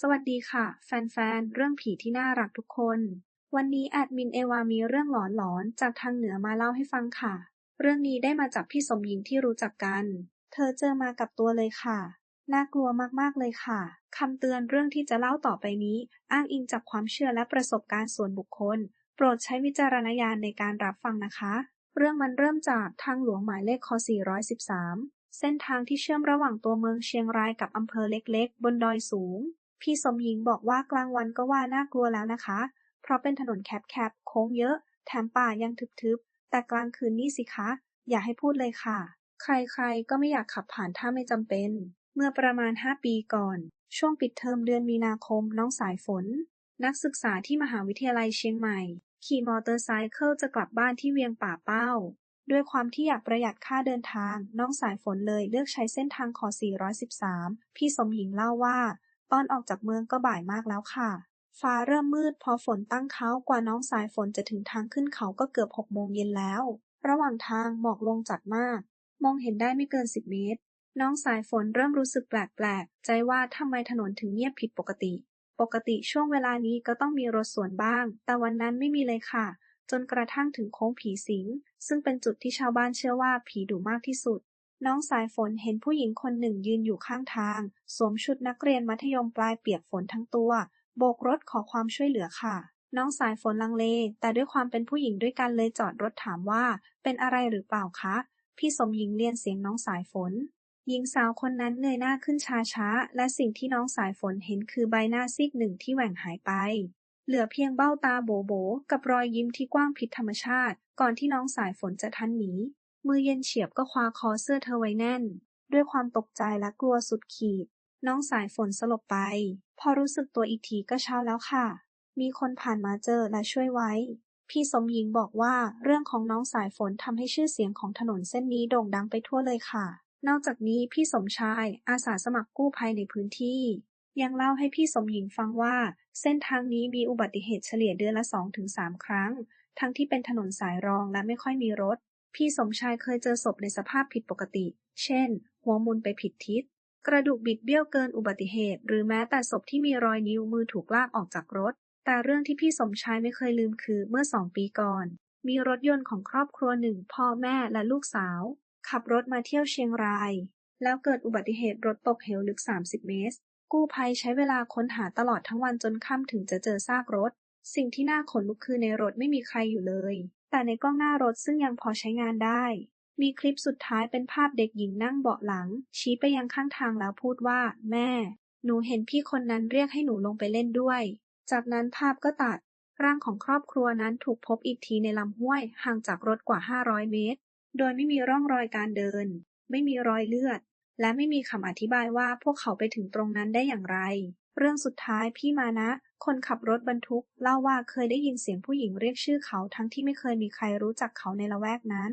สวัสดีค่ะ แฟน ๆ เรื่องผีที่น่ารักทุกคน วันนี้แอดมินเอวามีเรื่องหลอนๆจากทางเหนือมาเล่าให้ฟังค่ะ เรื่องนี้ได้มาจากพี่สมหญิงที่รู้จักกัน เธอเจอมากับตัวเลยค่ะ น่ากลัวมากๆเลยค่ะคำเตือนเรื่องที่จะเล่าต่อไปนี้ อ้างอิงจากความเชื่อและประสบการณ์ส่วนบุคคล โปรดใช้วิจารณญาณในการรับฟังนะคะ เรื่องมันเริ่มจากทางหลวงหมายเลขค413 เส้นทางที่เชื่อมระหว่างตัวเมืองเชียงรายกับอำเภอเล็ก ๆ บนดอยสูง พี่สมหญิงบอกว่ากลางวันก็ว่าน่ากลัวแล้วนะคะ เพราะเป็นถนนแคบๆ โค้งเยอะ แถมป่ายังทึบๆ แต่กลางคืนนี่สิคะ อย่าให้พูดเลยค่ะ ใครๆ ก็ไม่อยากขับผ่านถ้าไม่จำเป็น เมื่อประมาณ 5 ปีก่อน ช่วงปิดเทอมเดือนมีนาคมน้องสายฝน นักศึกษาที่มหาวิทยาลัยเชียงใหม่ ขี่มอเตอร์ไซค์จะกลับบ้านที่เวียงป่าเป้า ด้วยความที่อยากประหยัดค่าเดินทาง น้องสายฝนเลยเลือกใช้เส้นทางค413 พี่สมหญิงเล่าว่า ตอนออกจากเมืองก็บ่ายมากแล้วค่ะ ฟ้าเริ่มมืดพอฝนตั้งเขากว่าน้องสายฝนจะถึงทางขึ้นเขาก็เกือบหกโมงเย็นแล้ว ระหว่างทางหมอกลงจัดมาก มองเห็นได้ไม่เกินสิบเมตร น้องสายฝนเริ่มรู้สึกแปลกๆ ใจว่าทำไมถนนถึงเงียบผิดปกติ ปกติช่วงเวลานี้ก็ต้องมีรถสวนบ้าง แต่วันนั้นไม่มีเลยค่ะ จนกระทั่งถึงโค้งผีสิง ซึ่งเป็นจุดที่ชาวบ้านเชื่อว่าผีดุมากที่สุด น้องสายฝนเห็นผู้หญิงคนหนึ่งยืนอยู่ข้างทาง สวมชุดนักเรียนมัธยมปลายเปียกฝนทั้งตัว โบกรถขอความช่วยเหลือค่ะ น้องสายฝนลังเล แต่ด้วยความเป็นผู้หญิงด้วยกันเลยจอดรถถามว่า เป็นอะไรหรือเปล่าคะ พี่สมหญิงเรียนเสียงน้องสายฝน หญิงสาวคนนั้นเงยหน้าขึ้นช้าๆ และสิ่งที่น้องสายฝนเห็นคือใบหน้าซีกหนึ่งที่แหว่งหายไป เหลือเพียงเบ้าตาโบ๋ๆกับรอยยิ้มที่กว้างผิดธรรมชาติ ก่อนที่น้องสายฝนจะทันหนี มือเย็นเฉียบก็คว้าคอเสื้อเธอไว้แน่น ด้วยความตกใจและกลัวสุดขีด น้องสายฝนสลบไป พอรู้สึกตัวอีกทีก็เช้าแล้วค่ะ มีคนผ่านมาเจอและช่วยไว้ พี่สมหญิงบอกว่าเรื่องของน้องสายฝนทำให้ชื่อเสียงของถนนเส้นนี้โด่งดังไปทั่วเลยค่ะ นอกจากนี้พี่สมชายอาสาสมัครกู้ภัยในพื้นที่ ยังเล่าให้พี่สมหญิงฟังว่า เส้นทางนี้มีอุบัติเหตุเฉลี่ยเดือนละ 2-3 ครั้ง ทั้งที่เป็นถนนสายรองและไม่ค่อยมีรถ พี่สมชายเคยเจอศพในสภาพผิดปกติ เช่น หัวมุนไปผิดทิศ กระดูกบิดเบี้ยวเกินอุบัติเหตุ หรือแม้แต่ศพที่มีรอยนิ้วมือถูกลากออกจากรถ แต่เรื่องที่พี่สมชายไม่เคยลืมคือเมื่อสองปีก่อน มีรถยนต์ของครอบครัวหนึ่งพ่อแม่และลูกสาว ขับรถมาเที่ยวเชียงราย แล้วเกิดอุบัติเหตุรถตกเหวลึก 30 เมตร กู้ภัยใช้เวลาค้นหาตลอดทั้งวันจนค่ำถึงจะเจอซากรถ สิ่งที่น่าขนลุกคือในรถไม่มีใครอยู่เลย แต่ในกล้องหน้ารถซึ่งยังพอใช้งานได้ มีคลิปสุดท้ายเป็นภาพเด็กหญิงนั่งเบาะหลัง ชี้ไปยังข้างทางแล้วพูดว่า แม่ หนูเห็นพี่คนนั้นเรียกให้หนูลงไปเล่นด้วย จากนั้นภาพก็ตัด ร่างของครอบครัวนั้นถูกพบอีกทีในลำห้วยห่างจากรถกว่า 500 เมตร โดยไม่มีร่องรอยการเดิน ไม่มีรอยเลือด และไม่มีคำอธิบายว่าพวกเขาไปถึงตรงนั้นได้อย่างไร เรื่องสุดท้ายพี่มานะ คนขับรถบรรทุก เล่าว่าเคยได้ยินเสียงผู้หญิงเรียกชื่อเขาทั้งที่ไม่เคยมีใครรู้จักเขาในละแวกนั้น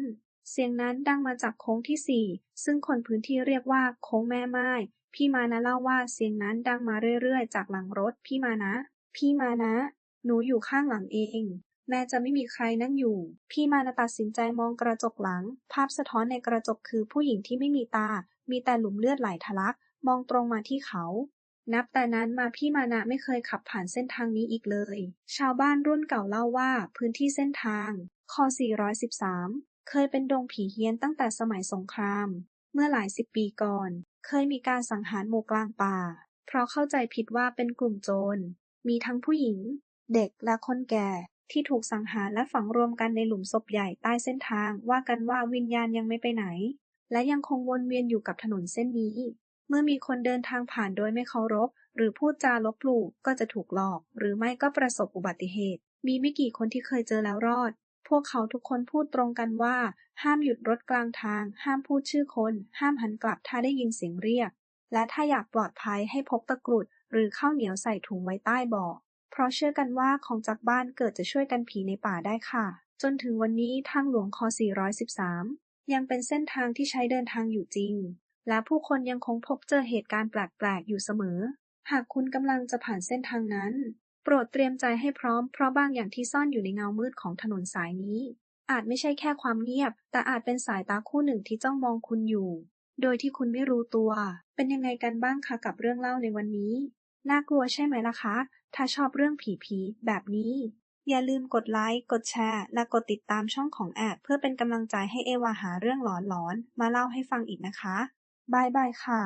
เสียงนั้นดังมาจากโค้งที่สี่ซึ่งคนพื้นที่เรียกว่าโค้งแม่ไม้ พี่มานะเล่าว่าเสียงนั้นดังมาเรื่อยๆ จากหลังรถ พี่มานะ พี่มานะ หนูอยู่ข้างหลังเองแม้จะไม่มีใครนั่งอยู่ พี่มานะตัดสินใจมองกระจกหลัง ภาพสะท้อนในกระจกคือผู้หญิงที่ไม่มีตา มีแต่หลุมเลือดไหลทะลัก มองตรงมาที่เขา นับแต่นั้นมาพี่มานะไม่เคยขับผ่านเส้นทางนี้อีกเลย ชาวบ้านรุ่นเก่าเล่าว่าพื้นที่เส้นทาง ค 413 เคยเป็นดงผีเฮี้ยนตั้งแต่สมัยสงคราม เมื่อหลายสิบปีก่อน เคยมีการสังหารหมู่กลางป่า เพราะเข้าใจผิดว่าเป็นกลุ่มโจร มีทั้งผู้หญิง เด็กและคนแก่ที่ถูกสังหารและฝังรวมกันในหลุมศพใหญ่ใต้เส้นทางว่ากันว่าวิญญาณยังไม่ไปไหน และยังคงวนเวียนอยู่กับถนนเส้นนี้ เมื่อมีคนเดินทางผ่านโดยไม่เคารพ หรือพูดจาลบหลู่ก็จะถูกหลอก หรือไม่ก็ประสบอุบัติเหตุ มีไม่กี่คนที่เคยเจอแล้วรอด พวกเขาทุกคนพูดตรงกันว่า ห้ามหยุดรถกลางทาง ห้ามพูดชื่อคน ห้ามหันกลับถ้าได้ยินเสียงเรียก และถ้าอยากปลอดภัยให้พกตะกรุด หรือข้าวเหนียวใส่ถุงไว้ใต้เบาะเพราะเชื่อกันว่าของจากบ้านเกิดจะช่วยกันผีในป่าได้ค่ะ จนถึงวันนี้ทางหลวงค413 ยังเป็นเส้นทางที่ใช้เดินทางอยู่จริง และผู้คนยังคงพบเจอเหตุการณ์แปลกๆ อยู่เสมอ หากคุณกำลังจะผ่านเส้นทางนั้น โปรดเตรียมใจให้พร้อมเพราะบางอย่างที่ซ่อนอยู่ในเงามืดของถนนสายนี้ อาจไม่ใช่แค่ความเงียบ แต่อาจเป็นสายตาคู่หนึ่งที่จ้องมองคุณอยู่ โดยที่คุณไม่รู้ตัว เป็นยังไงกันบ้างคะกับเรื่องเล่าในวันนี้ น่ากลัวใช่ไหมล่ะคะ ถ้าชอบเรื่องผีๆแบบนี้ อย่าลืมกดไลค์ กดแชร์ และกดติดตามช่องของแอดเพื่อเป็นกำลังใจให้เอวาหาเรื่องหลอนๆมาเล่าให้ฟังอีกนะคะ บายบายค่ะ